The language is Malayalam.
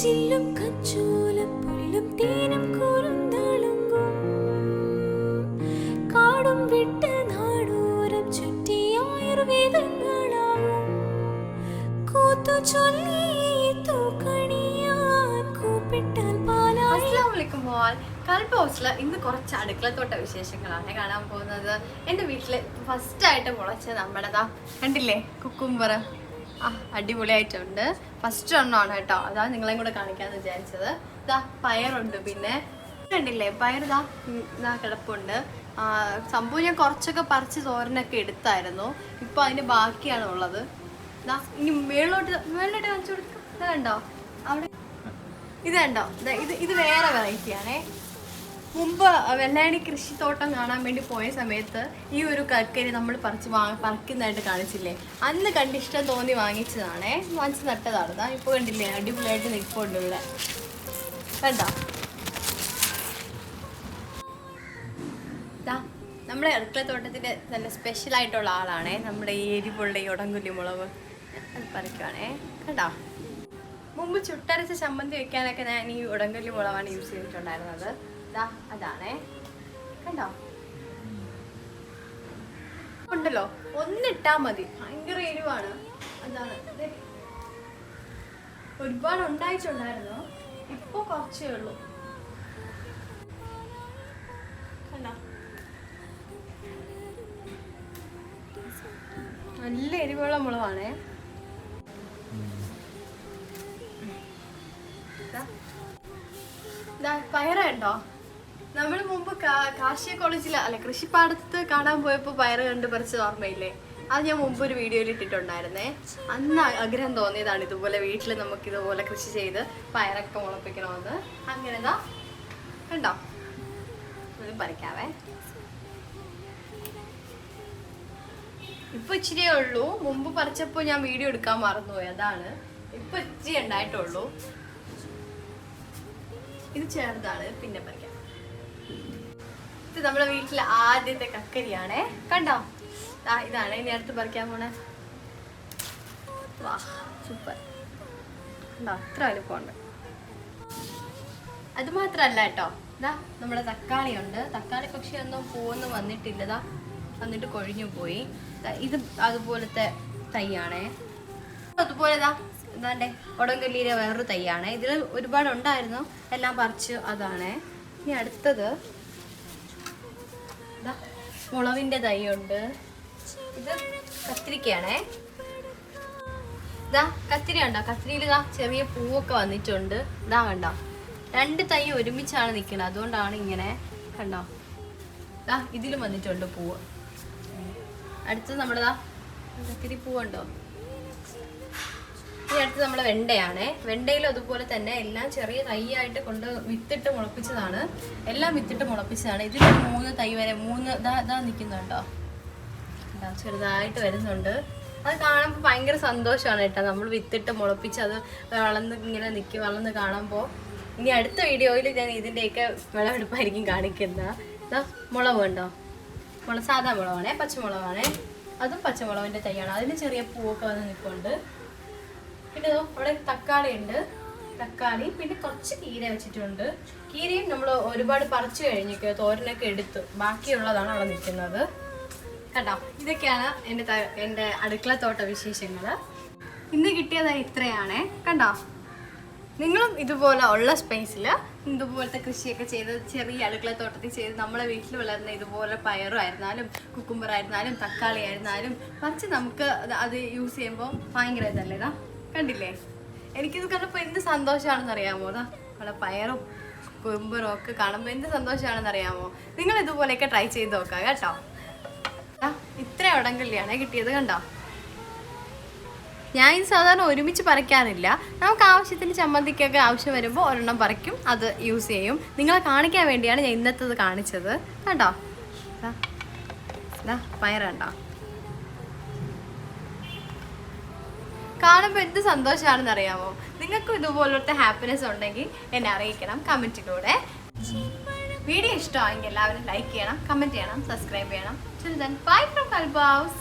ചില്ലും കച്ചോലം പുല്ലും തേനും കൂറുന്തളങ്ങും കാടും വിട്ട് നാടോരം ചുറ്റി ആയുർവേദങ്ങളാവും. കൂത്തു ചൊല്ലി തൂക്കണിയാൻ കൂപ്പിട്ടാൽ പാലായി. അസ്ലാമലൈക്കും മോൾ. കൽപ്പ് ഹൗസിൽ ഇന്ന് കുറച്ച് അടുക്കളത്തോട്ട വിശേഷങ്ങളാണ് കാണാൻ പോകുന്നത്. എന്റെ വീട്ടിൽ ഫസ്റ്റ് ആയിട്ട് മുളച്ച നമ്മുടെ കണ്ടില്ലേ? കുക്കുംബർ ആ അടിപൊളിയായിട്ടുണ്ട്. ഫസ്റ്റ് എണ്ണമാണ് കേട്ടോ. അതാ നിങ്ങളെയും കൂടെ കാണിക്കാന്ന് വിചാരിച്ചത്. ഇതാ പയറുണ്ട് പിന്നെ. കണ്ടില്ലേ പയർ ഇതാ ഇതാ കിടപ്പുണ്ട്. സംഭവം ഞാൻ കുറച്ചൊക്കെ പറിച്ച് തോരനൊക്കെ എടുത്തായിരുന്നു. ഇപ്പൊ അതിന് ബാക്കിയാണ് ഉള്ളത്. ഇതാ ഇനി മേളിലോട്ട് മേളിലോട്ട് കാണിച്ചു കൊടുക്കാം. ഇത് കണ്ടോ? അവിടെ ഇത് കണ്ടോ? ഇത് ഇത് വേറെ വെറൈറ്റി ആണേ. മുമ്പ് വെള്ളായണി കൃഷിത്തോട്ടം കാണാൻ വേണ്ടി പോയ സമയത്ത് ഈ ഒരു കൽക്കരി നമ്മൾ പറിച്ച് വാ പറിക്കുന്നതായിട്ട് കാണിച്ചില്ലേ? അന്ന് കണ്ട് ഇഷ്ടം തോന്നി വാങ്ങിച്ചതാണേ. വാങ്ങിച്ച് നട്ടതാണ്. താ ഇപ്പോൾ കണ്ടില്ലേ? അടിപൊളിയായിട്ട് നിൽപ്പുണ്ട് ഇവിടെ. കണ്ടോ? ദാ നമ്മുടെ അടുക്കളത്തോട്ടത്തിന്റെ നല്ല സ്പെഷ്യൽ ആയിട്ടുള്ള ആളാണേ. നമ്മുടെ ഈ എരിവുള്ള ഈ ഉടങ്കുല്ലി മുളക് അത് പറിക്കുവാണേ. കണ്ടോ? മുമ്പ് ചുട്ടരച്ച ചമ്മന്തി വെക്കാനൊക്കെ ഞാൻ ഈ ഉടങ്കല്ലി മുളകാണ് യൂസ് ചെയ്തിട്ടുണ്ടായിരുന്നത്. ദാ അതാണേ. കണ്ടോ? ഉണ്ടല്ലോ. ഒന്നിട്ടാ മതി. ഭയങ്കര എരിവാണ്. അതാണ്. ഒരുപാട് ഉണ്ടായിട്ടുണ്ടായിരുന്നു. ഇപ്പൊ കുറച്ചേ ഉള്ളൂ. കണ്ടോ? നല്ല എരിവുള്ള മുളകാണേ. പയറുണ്ടോ? നമ്മൾ മുമ്പ് കാർഷിക കോളേജിൽ അല്ല കൃഷിപ്പാടത്ത് കാണാൻ പോയപ്പോൾ പയറ് കണ്ട് പറിച്ചത് ഓർമ്മയില്ലേ? അത് ഞാൻ മുമ്പ് ഒരു വീഡിയോയിൽ ഇട്ടിട്ടുണ്ടായിരുന്നേ. അന്ന് ആഗ്രഹം തോന്നിയതാണ് ഇതുപോലെ വീട്ടിൽ നമുക്ക് ഇതുപോലെ കൃഷി ചെയ്ത് പയറൊക്കെ മുളപ്പിക്കണമെന്ന് അങ്ങനെ അങ്ങനെതാ കണ്ടോ? ഇത് പറിക്കാവേ. ഇപ്പൊ ഇച്ചിരിയേ ഉള്ളൂ. മുമ്പ് പറിച്ചപ്പോൾ ഞാൻ വീഡിയോ എടുക്കാൻ മറന്നുപോയി അതാണ്. ഇപ്പൊ ഇച്ചിരി ഉണ്ടായിട്ടുള്ളൂ. ഇത് ചേർതാണ് പിന്നെ പറിക്കാം. ഇത് നമ്മുടെ വീട്ടിലെ ആദ്യത്തെ കക്കരിയാണേ. കണ്ടോ? ആ ഇതാണ്. ഇനി അടുത്ത് പറിക്കാൻ പോണേ. വാ സൂപ്പർ. കണ്ടോ? അത്ര വലുപ്പമുണ്ട് അത് മാത്രല്ല കേട്ടോ. ഇതാ നമ്മുടെ തക്കാളി ഉണ്ട് തക്കാളി പക്ഷെ ഒന്നും വന്നിട്ടില്ല. ഇതാ വന്നിട്ട് കൊഴിഞ്ഞു പോയി. ഇത് അതുപോലത്തെ തൈയാണേ. അതുപോലെ ഇതാ എന്താണ്ടേ ഉടങ്കല്ലിയിലെ വേറൊരു തൈയാണ്. ഇതിൽ ഒരുപാട് ഉണ്ടായിരുന്നു എല്ലാം പറിച്ച് അതാണ്. ഇനി അടുത്തത്. മുളവിന്റെ തൈയുണ്ട്. ഇത് കത്തിരിക്കയാണേ. ഇതാ കത്തിരി ഉണ്ടോ കത്തിരിയിൽ ഇതാ ചെറിയ പൂവൊക്കെ വന്നിട്ടുണ്ട്. ഇതാ കണ്ടോ? രണ്ട് തൈ ഒരുമിച്ചാണ് നിൽക്കുന്നത് അതുകൊണ്ടാണ് ഇങ്ങനെ കണ്ടോ? ഇതാ ഇതിലും വന്നിട്ടുണ്ട് പൂവ്. അടുത്തത് നമ്മുടെ ദാ കത്തിരി പൂവുണ്ടോ ഈ അടുത്ത് നമ്മൾ വെണ്ടയാണേ. വെണ്ടയിലും അതുപോലെ തന്നെ എല്ലാം ചെറിയ തൈയായിട്ട് കൊണ്ട് വിത്തിട്ട് മുളപ്പിച്ചതാണ്. എല്ലാം വിത്തിട്ട് മുളപ്പിച്ചതാണ്. ഇതിൽ മൂന്ന് തൈ വരെ മൂന്ന് ഇതാ ഇതാ നിൽക്കുന്നുണ്ടോ ചെറുതായിട്ട് വരുന്നുണ്ട്. അത് കാണുമ്പോൾ ഭയങ്കര സന്തോഷമാണ് കേട്ടോ. നമ്മൾ വിത്തിട്ട് മുളപ്പിച്ച് അത് വളർന്ന് ഇങ്ങനെ നിൽക്കും വളർന്ന് കാണുമ്പോൾ ഇനി അടുത്ത വീഡിയോയിൽ ഞാൻ ഇതിന്റെയൊക്കെ വിളവെടുപ്പായിരിക്കും കാണിക്കുന്നത് മുളക് ഉണ്ടോ മുളക് സാധാ മുളകാണേ പച്ചമുളകാണേ. അതും പച്ചമുളകിന്റെ തൈയാണ്. അതിന് ചെറിയ പൂവൊക്കെ വന്ന് നിൽക്കുന്നുണ്ട് പിന്നെ അവിടെ തക്കാളി ഉണ്ട്. തക്കാളി പിന്നെ കുറച്ച് കീര വെച്ചിട്ടുണ്ട്. കീരയും നമ്മൾ ഒരുപാട് പറിച്ചു കഴിഞ്ഞിട്ട് തോരനൊക്കെ എടുത്തു ബാക്കിയുള്ളതാണ് അവിടെ നിൽക്കുന്നത്. കേട്ടോ ഇതൊക്കെയാണ് എന്റെ എന്റെ അടുക്കള തോട്ട വിശേഷങ്ങൾ ഇന്ന് കിട്ടിയത് ഇത്രയാണേ. കണ്ടോ? നിങ്ങളും ഇതുപോലെ ഉള്ള സ്പേസിൽ ഇതുപോലത്തെ കൃഷിയൊക്കെ ചെയ്ത് ചെറിയ അടുക്കള തോട്ടത്തിൽ ചെയ്ത് നമ്മളെ വീട്ടിൽ വളർന്ന ഇതുപോലെ പയറും ആയിരുന്നാലും കുക്കുംബർ ആയിരുന്നാലും തക്കാളി ആയിരുന്നാലും പറിച്ച് നമുക്ക് അത് യൂസ് ചെയ്യുമ്പോൾ ഭയങ്കര ഇതല്ലേ ഇതാ കണ്ടില്ലേ? എനിക്കിത് കണ്ടപ്പോൾ എന്ത് സന്തോഷമാണെന്ന് അറിയാമോ? അതാ അവിടെ പയറും കുമ്പറും ഒക്കെ കാണുമ്പോൾ എന്ത് സന്തോഷമാണെന്ന് അറിയാമോ? നിങ്ങൾ ഇതുപോലെയൊക്കെ ട്രൈ ചെയ്ത് നോക്കാം കേട്ടോ. ഇത്ര കല്യാണ കിട്ടിയത് കണ്ടോ? ഞാൻ ഇത് സാധാരണ ഒരുമിച്ച് പറിക്കാറില്ല. നമുക്ക് ആവശ്യത്തിന് ചമ്മന്തിക്കൊക്കെ ആവശ്യം വരുമ്പോൾ ഒരെണ്ണം പറിക്കും. അത് യൂസ് ചെയ്യും. നിങ്ങളെ കാണിക്കാൻ വേണ്ടിയാണ് ഞാൻ ഇന്നത്തത് കാണിച്ചത്. കേട്ടോ പയർ കണ്ടോ? കാണുമ്പോൾ എന്ത് സന്തോഷമാണെന്ന് അറിയാമോ നിങ്ങൾക്കും ഇതുപോലത്തെ ഹാപ്പിനെസ് ഉണ്ടെങ്കിൽ എന്നെ അറിയിക്കണം കമന്റിലൂടെ വീഡിയോ ഇഷ്ടമായെങ്കിൽ എല്ലാവരും ലൈക്ക് ചെയ്യണം കമന്റ് ചെയ്യണം സബ്സ്ക്രൈബ് ചെയ്യണം. ബൈ ഫ്രം കൽബ് ഹൗസ്